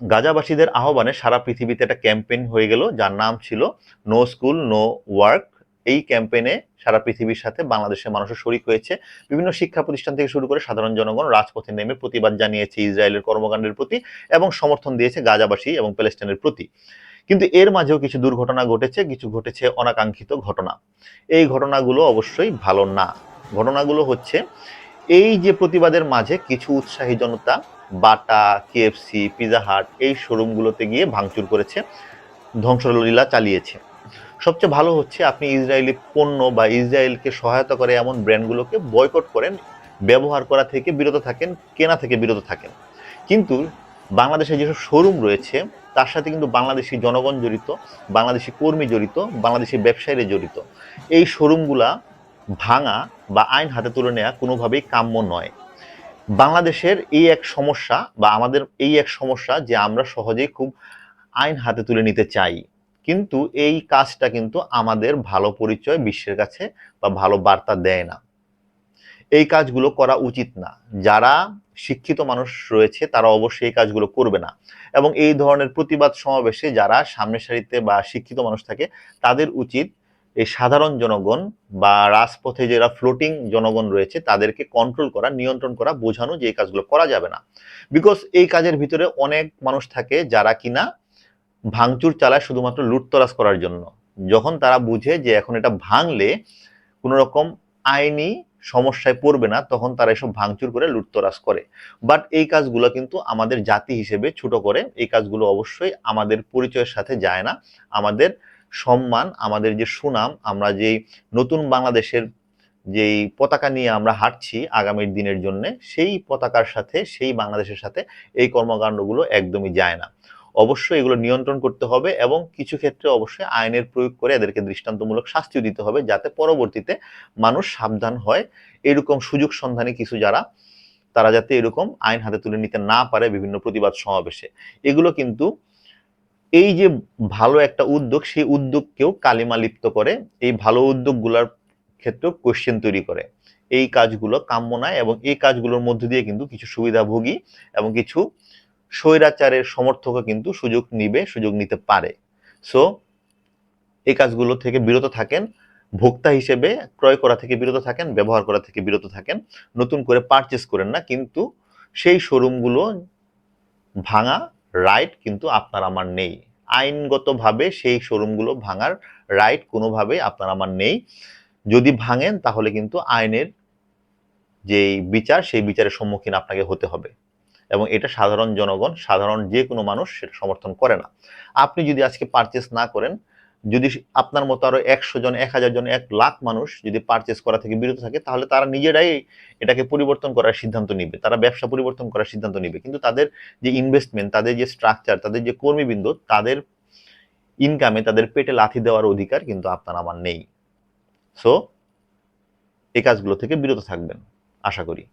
গাজাবাসীদের আহ্বানে সারা পৃথিবীতে একটা ক্যাম্পেইন হয়ে গেল, যার নাম ছিল নো স্কুল, নো ওয়ার্ক। এই ক্যাম্পেইনে সারা পৃথিবীর সাথে বাংলাদেশের মানুষও শরিক হয়েছে। বিভিন্ন শিক্ষা প্রতিষ্ঠান থেকে শুরু করে সাধারণ জনগণ রাজপথে নেমে প্রতিবাদ জানিয়েছে ইসরায়েলের কর্মকাণ্ডের প্রতি এবং সমর্থন দিয়েছে গাজাবাসী এবং প্যালেস্টাইনের প্রতি। কিন্তু এর মাঝেও কিছু দুর্ঘটনা ঘটেছে, কিছু ঘটেছে অনাকাঙ্ক্ষিত ঘটনা। এই ঘটনাগুলো অবশ্যই ভালো না। ঘটনাগুলো হচ্ছে এই যে প্রতিবাদের মাঝে কিছু উৎসাহী জনতা, বাটা কেএফসি পিজা হাট, এই শোরুমগুলোতে গিয়ে ভাঙচুর করেছে, ধ্বংসলীলা চালিয়েছে। সবচেয়ে ভালো হচ্ছে আপনি ইসরায়েলি পণ্য বা ইসরায়েলকে সহায়তা করে এমন ব্র্যান্ডগুলোকে বয়কট করেন, ব্যবহার করা থেকে বিরত থাকেন, কেনা থেকে বিরত থাকেন। কিন্তু বাংলাদেশে যেসব শোরুম রয়েছে, তার সাথে কিন্তু বাংলাদেশি জনগণ জড়িত, বাংলাদেশি কর্মী জড়িত, বাংলাদেশি ব্যবসায়ীরা জড়িত। এই শোরুমগুলা ভাঙা বা আইন হাতে তুলে নেওয়া কোনোভাবেই কাম্য নয়। বাংলাদেশের এই এক সমস্যা বা আমাদের এই এক সমস্যা যে আমরা সহজেই খুব আইন হাতে তুলে নিতে চাই। কিন্তু এই কাজটা কিন্তু আমাদের ভালো পরিচয় বিশ্বের কাছে বা ভালো বার্তা দেয় না। এই কাজগুলো করা উচিত না। যারা শিক্ষিত মানুষ রয়েছে তারা অবশ্যই এই কাজগুলো করবে না। এবং এই ধরনের প্রতিবাদ সমাবেশে যারা সামনের সারিতে বা শিক্ষিত মানুষ থাকে তাদের উচিত এই সাধারণ জনগণ বা রাজপথে যারা ফ্লোটিং জনগণ রয়েছে, তাদেরকে কন্ট্রোল করা, নিয়ন্ত্রণ করা, বোঝানো যে এই কাজগুলো করা যাবে না। বিকজ এই কাজের ভিতরে অনেক মানুষ থাকে যারা কিনা ভাঙচুর চালায় শুধুমাত্র লুটতরাজ করার জন্য। যখন তারা বুঝে যে এখন এটা ভাঙলে কোনো রকম আইনি সমস্যায় পড়বে না, তখন তারা এসব ভাঙচুর করে, লুটতরাজ করে। বাট এই কাজগুলো কিন্তু আমাদের জাতি হিসেবে ছোট করে, এই কাজগুলো অবশ্যই আমাদের পরিচয়ের সাথে যায় না। আমাদের সম্মান, আমাদের যে সুনাম, আমরা যেই নতুন বাংলাদেশের যেই পতাকা নিয়ে আমরা হাঁটছি আগামীর দিনের জন্য, সেই পতাকার সাথে, সেই বাংলাদেশের সাথে এই কর্মকাণ্ডগুলো একদমই যায় না। অবশ্যই এগুলো নিয়ন্ত্রণ করতে হবে এবং কিছু ক্ষেত্রে অবশ্যই আইনের প্রয়োগ করে এদেরকে দৃষ্টান্তমূলক শাস্তিও দিতে হবে যাতে পরবর্তীতে মানুষ সাবধান হয়। এরকম সুযোগ সন্ধানে কিছু যারা, তারা যাতে এরকম আইন হাতে তুলে নিতে না পারে বিভিন্ন প্রতিবাদ সমাবেশে। এগুলো কিন্তু এই যে ভালো একটা উদ্যোগ, সেই উদ্যোগকেও কালিমা লিপ্ত করে, এই ভালো উদ্যোগগুলোর ক্ষেত্রেও কোশ্চেন তৈরি করে। এই কাজগুলো কাম্য নয় এবং এই কাজগুলোর মধ্য দিয়ে কিন্তু কিছু সুবিধাভোগী এবং কিছু স্বৈরাচারের সমর্থকও কিন্তু সুযোগ নিবে, সুযোগ নিতে পারে। সো এই কাজগুলো থেকে বিরত থাকেন, ভোক্তা হিসেবে ক্রয় করা থেকে বিরত থাকেন, ব্যবহার করা থেকে বিরত থাকেন, নতুন করে পারচেস করেন না, কিন্তু সেই শোরুমগুলো ভাঙা রাইট কিন্তু আপনার আমার নেই। আইনগতভাবে সেই শোরুমগুলো ভাঙার রাইট কোনোভাবেই আপনার আমার নেই। যদি ভাঙেন তাহলে কিন্তু আইনের যেই বিচার সেই বিচারের সম্মুখীন আপনাকে হতে হবে। এবং এটা সাধারণ জনগণ, সাধারণ যে কোনো মানুষ সেটা সমর্থন করে না। আপনি যদি আজকে পারচেস না করেন যদি আপনার মতো আরও একশো জন, এক হাজার জন, এক লাখ মানুষ যদি পারচেস করা থেকে বিরত থাকে, তাহলে তারা নিজেরাই এটাকে পরিবর্তন করার সিদ্ধান্ত নিবে। তারা ব্যবসা পরিবর্তন করার সিদ্ধান্ত নিবে। কিন্তু তাদের যে ইনভেস্টমেন্ট তাদের যে স্ট্রাকচার তাদের যে কর্মীবৃন্দ, তাদের ইনকামে তাদের পেটে লাথি দেওয়ার অধিকার কিন্তু আপনার আমার নেই। সো এই কাজগুলো থেকে বিরত থাকবেন, আশা করি।